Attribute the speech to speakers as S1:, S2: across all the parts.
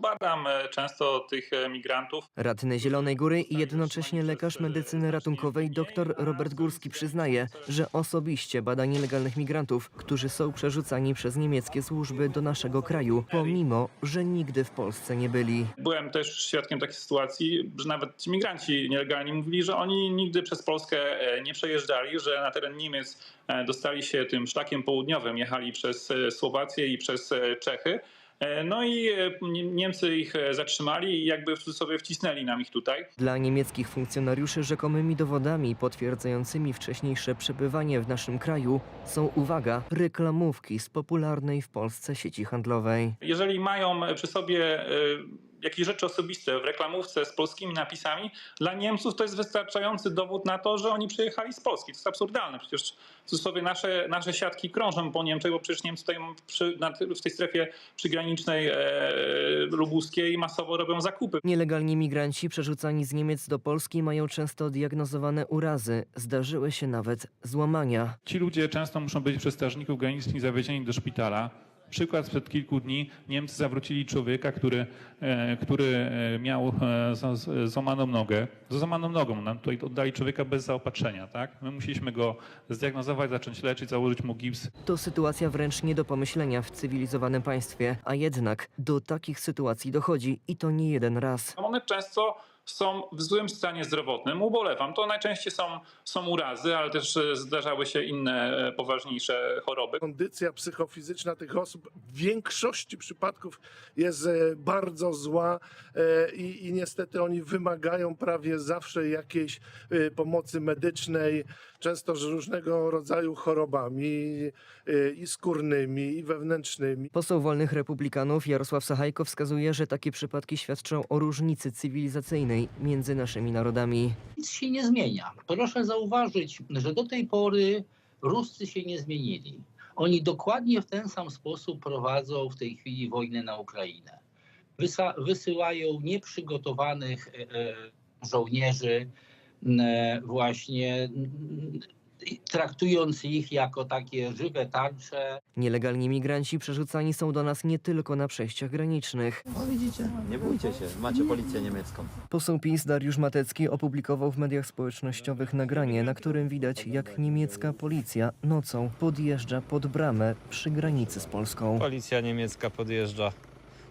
S1: Badam e, często tych e, migrantów.
S2: Radny Zielonej Góry i jednocześnie lekarz medycyny ratunkowej dr Robert Górski przyznaje, że osobiście bada nielegalnych migrantów, którzy są przerzucani przez niemieckie służby do naszego kraju, pomimo, że nigdy w Polsce nie byli.
S1: Byłem też świadkiem takiej sytuacji, że nawet ci migranci nielegalni mówili, że oni nigdy przez Polskę e, nie przejeżdżali, że na teren Niemiec dostali się tym szlakiem południowym, jechali przez Słowację i przez Czechy. E, No i e, Nie- Niemcy ich e, zatrzymali i jakby w cudzysłowie wcisnęli nam ich tutaj.
S2: Dla niemieckich funkcjonariuszy rzekomymi dowodami potwierdzającymi wcześniejsze przebywanie w naszym kraju są, uwaga, reklamówki z popularnej w Polsce sieci handlowej.
S1: Jeżeli mają przy sobie jakieś rzeczy osobiste w reklamówce z polskimi napisami, dla Niemców to jest wystarczający dowód na to, że oni przyjechali z Polski. To jest absurdalne. Przecież w cudzysłowie nasze, nasze siatki krążą po Niemczech, bo przecież Niemcy tutaj przy, na, w tej strefie przygranicznej e, lubuskiej masowo robią zakupy.
S2: Nielegalni migranci przerzucani z Niemiec do Polski mają często diagnozowane urazy. Zdarzyły się nawet złamania.
S3: Ci ludzie często muszą być przez strażników granicznych zawiezieni do szpitala. Przykład sprzed kilku dni Niemcy zawrócili człowieka, który, e, który e, miał e, złamaną nogę. Z złamaną nogą nam tutaj oddali człowieka bez zaopatrzenia. Tak? My musieliśmy go zdiagnozować, zacząć leczyć, założyć mu gips.
S2: To sytuacja wręcz nie do pomyślenia w cywilizowanym państwie, a jednak do takich sytuacji dochodzi i to nie jeden raz.
S1: One często są w złym stanie zdrowotnym. Ubolewam. To najczęściej są, są urazy, ale też e, zdarzały się inne e, poważniejsze choroby.
S4: kondycja psychofizyczna tych osób w większości przypadków jest e, bardzo zła i, i niestety oni wymagają prawie zawsze jakiejś pomocy medycznej, często z różnego rodzaju chorobami i skórnymi, i wewnętrznymi.
S2: Poseł Wolnych Republikanów Jarosław Sachajko wskazuje, że takie przypadki świadczą o różnicy cywilizacyjnej między naszymi narodami.
S5: nic się nie zmienia. Proszę zauważyć, że do tej pory Ruscy się nie zmienili. Oni dokładnie w ten sam sposób prowadzą w tej chwili wojnę na Ukrainę. Wysa- wysyłają nieprzygotowanych e, e, żołnierzy, właśnie n- traktując ich jako takie żywe tarcze.
S2: Nielegalni migranci przerzucani są do nas nie tylko na przejściach granicznych.
S6: No widzicie, nie bójcie się, macie policję niemiecką.
S2: Poseł PiS Dariusz Matecki opublikował w mediach społecznościowych nagranie, na którym widać jak niemiecka policja nocą podjeżdża pod bramę przy granicy z Polską.
S7: Policja niemiecka podjeżdża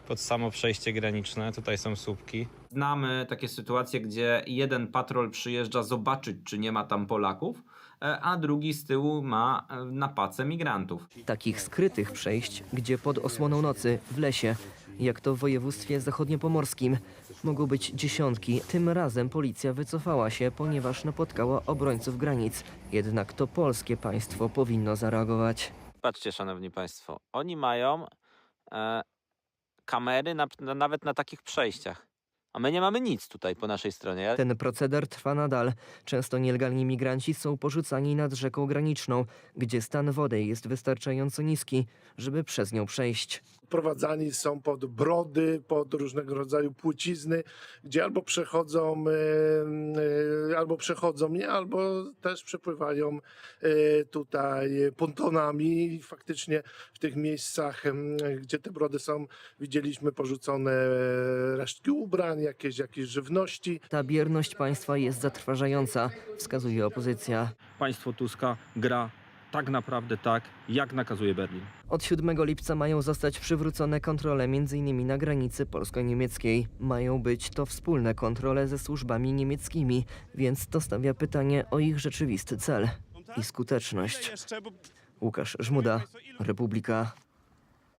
S7: pod samo przejście graniczne. Tutaj są słupki.
S8: Znamy takie sytuacje, gdzie jeden patrol przyjeżdża zobaczyć, czy nie ma tam Polaków, e, a drugi z tyłu ma e, na pace migrantów.
S2: Takich skrytych przejść, gdzie pod osłoną nocy, w lesie, jak to w województwie zachodniopomorskim, mogą być dziesiątki. Tym razem policja wycofała się, ponieważ napotkała obrońców granic. Jednak to polskie państwo powinno zareagować.
S7: Patrzcie, szanowni państwo, oni mają e, kamery na, na, nawet na takich przejściach. A my nie mamy nic tutaj po naszej stronie.
S2: Ten proceder trwa nadal. Często nielegalni migranci są porzucani nad rzeką graniczną, gdzie stan wody jest wystarczająco niski, żeby przez nią przejść.
S4: Prowadzani są pod brody, pod różnego rodzaju płcizny, gdzie albo przechodzą, e, e, albo przechodzą nie, albo też przepływają e, tutaj pontonami. I faktycznie w tych miejscach, gdzie te brody są, widzieliśmy porzucone resztki ubrań, jakieś, jakieś żywności.
S2: Ta bierność państwa jest zatrważająca, wskazuje opozycja.
S9: państwo Tuska gra tak naprawdę tak, jak nakazuje Berlin.
S2: Od 7 lipca mają zostać przywrócone kontrole m.in. na granicy polsko-niemieckiej. Mają być to wspólne kontrole ze służbami niemieckimi, więc to stawia pytanie o ich rzeczywisty cel i skuteczność. Łukasz Żmuda, Republika.